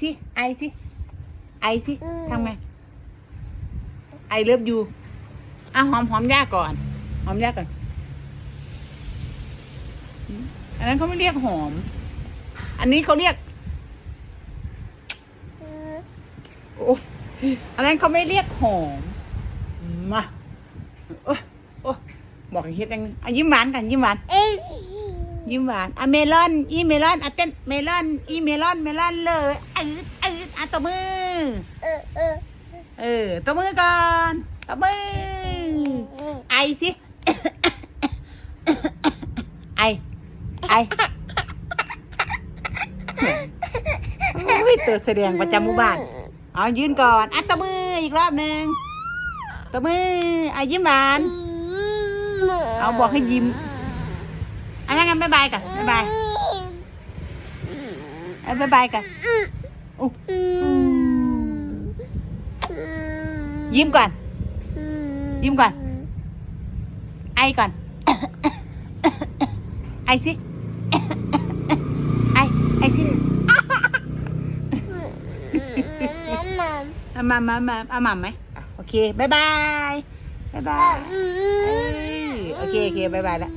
สิ ไอสิ ไอสิทำไงไอเลิฟยูอะหอมหอมย่าก่อน หอมย่าก่อนอืมอันนั้นเขาไม่เรียกหอม อันนี้เขาเรียกโอ้ยอันนั้นเขาไม่เรียกหอม มา โอ้ยโอ้ยบอกให้เฮ็ดยังอะยิ้มหวานกันยิ้มหวาน ยิ้มหวานอะเมลอนอีเมลอนอะเต้นเมลอนอีเมลอนเมลอนเลยอืดอืดอะตบมือเออตบมือก่อนตบมือไอสิไอไอโอ้ยตัวแสดงประจำหมู่บ้านเอายืนก่อนอะตบมืออีกรอบหนึ่งตบมืออะยิ้มหวานเอาบอกให้ยิ้ม อะงั้นบ๊ายบายกันบ๊ายบายเอ้ยบ๊ายบายกันอุ๊ยยิ้มก่อน ยิ้มก่อน ไอก่อน ไอสิไอไอสิเอามามามาเอามาไหมอะโอเคบายบายบายบายเอ้ยโอเคโอเคบายบายแล้ว